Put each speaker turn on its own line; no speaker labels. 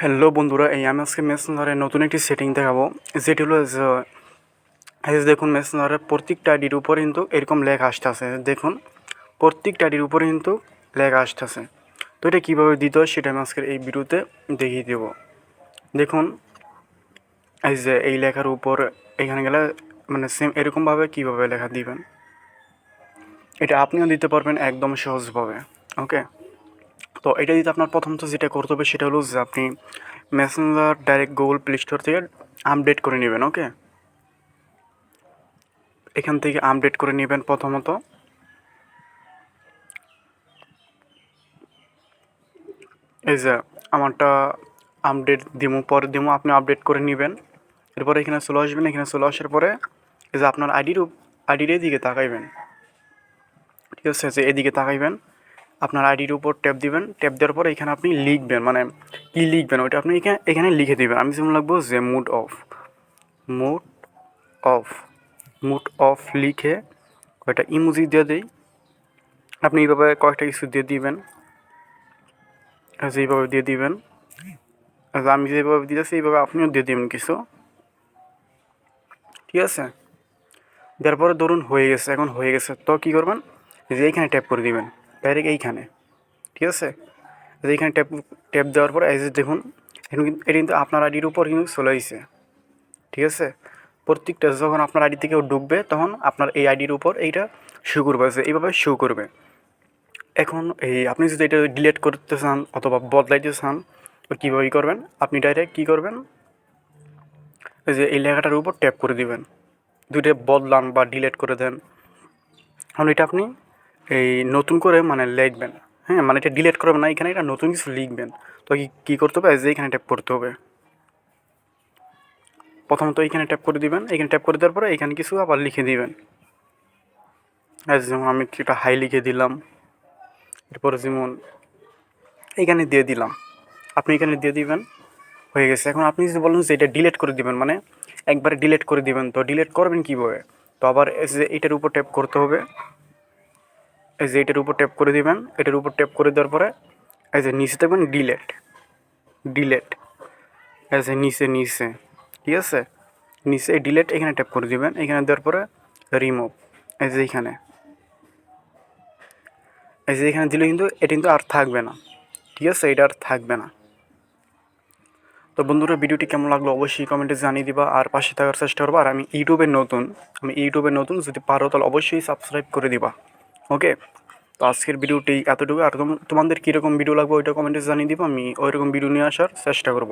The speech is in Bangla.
হ্যালো বন্ধুরা, এই আমি আজকে মেসেঞ্জারে নতুন একটি সেটিং দেখাবো। যেটি হলো দেখুন মেসেঞ্জারের প্রত্যেকটা আইডির উপরে কিন্তু এরকম লেখা আসতেছে দেখুন, প্রত্যেকটা আইডির উপরে কিন্তু লেখা আসতেছে তো এটা কীভাবে দিতে হয় সেটা আমি আজকের এই ভিডিওতে দেখিয়ে দেব। দেখুন, এই যে এই লেখার উপর এখানে গেলে মানে সেম এরকমভাবে কীভাবে লেখা দিবেন? এটা আপনিও দিতে পারবেন একদম সহজভাবে ওকে তো এটা দিতে আপনার প্রথমত যেটা করতে হবে সেটা হলো যে আপনি messenger direct Google play store থেকে আপডেট করে নেবেন ওকে এখান থেকে আপডেট করে নেবেন প্রথমত। এই যে আমারটা আপডেট দিমু পরে দিমু আপনি আপডেট করে নেবেন। এরপরে এখানে চলে আসবেন, এখানে চলে আসার পরে এই যে আপনার আইডির আইডির এদিকে তাকাইবেন। ঠিক আছে, যে এদিকে তাকাইবেন। আপনার আইডির উপর ট্যাপ দিবেন, ট্যাপ দেওয়ার পর এখানে আপনি লিখবেন মানে কী লিখবেন ওইটা আপনি এখানে এখানে লিখে দিবেন। আমি যেমন লাগবো যে mood off mood off mood off লিখে কয়টা ইমোজি দিয়ে দিই। আপনি এইভাবে কয়েকটা কিছু দিয়ে দিবেন। যেইভাবে দিয়ে দিবেন। আমি যেভাবে দিতেছি, এইভাবে আপনিও দিয়ে দিবেন কিছু। ঠিক আছে? দেওয়ার পরে ধরুন হয়ে গেছে, এখন হয়ে গেছে। তো কী করবেন? যে এইখানে ট্যাপ করে দিবেন। ডাইরেক্ট এইখানে, ঠিক আছে? এইখানে ট্যাপ ট্যাপ দেওয়ার পর এই যে দেখুন, এখন কিন্তু, এটা কিন্তু আপনার আইডির উপর কিন্তু চলে আসছে ঠিক আছে? প্রত্যেকটা যখন আপনার আইডি থেকে ঢুকবে, তখন আপনার এই আইডির উপর এইটা শো করবে এইভাবে শু করবে। এখন এই, আপনি যদি এটা ডিলিট করতে চান অথবা বদলাইতে চান কীভাবে করবেন? আপনি ডাইরেক্ট কী করবেন? এই যে এই লেখাটার উপর ট্যাপ করে দিবেন। দুইটা বদলান বা ডিলিট করে দেন। এখন এটা আপনি এই নতুন করে মানে লিখবেন। হ্যাঁ মানে এটা ডিলেট করবেন না, এখানে এটা নতুন কিছু লিখবেন। তো কি করতে হবে? যে এখানে ট্যাপ করতে হবে। প্রথমত এইখানে ট্যাপ করে দিবেন। এখানে ট্যাপ করে দেওয়ার পরে এখানে কিছু আবার লিখে দিবেন। যেমন আমি একটা হাই লিখে দিলাম। এরপরে যেমন এইখানে দিয়ে দিলাম। আপনি এখানে দিয়ে দিবেন। হয়ে গেছে। এখন আপনি যদি বলেন যে এটা ডিলেট করে দিবেন মানে একবারে ডিলেট করে দিবেন, তো ডিলেট করবেন কীভাবে? তো আবার এটার উপর ট্যাপ করতে হবে। এই যে এটার উপর ট্যাপ করে দিবেন, এটার উপর ট্যাপ করে দেওয়ার পরে এই যে নিচে দেখবেন ডিলেট ডিলেট এই যে নিচে নিচে, ঠিক আছে? নিচে ডিলেট এখানে ট্যাপ করে দিবেন, এখানে দেওয়ার পরে রিমুভ এই যে এখানে। এই যে এখানে দিলে কিন্তু এটা কিন্তু আর থাকবে না, ঠিক আছে? এটা আর থাকবে না। তো বন্ধুরা, ভিডিওটি কেমন লাগল অবশ্যই কমেন্টে জানিয়ে দিবা, আর পাশে থাকার চেষ্টা করব। আর আমি ইউটিউবে নতুন, আমি ইউটিউবে নতুন, যদি পারো তাহলে অবশ্যই সাবস্ক্রাইব করে দিবা। ওকে তো আজকের ভিডিওটি এতটুকু। আর তোমাদের কীরকম ভিডিও লাগবে ওইটা কমেন্টে জানিয়ে দিব। আমি ওইরকম ভিডিও নিয়ে আসার চেষ্টা করব।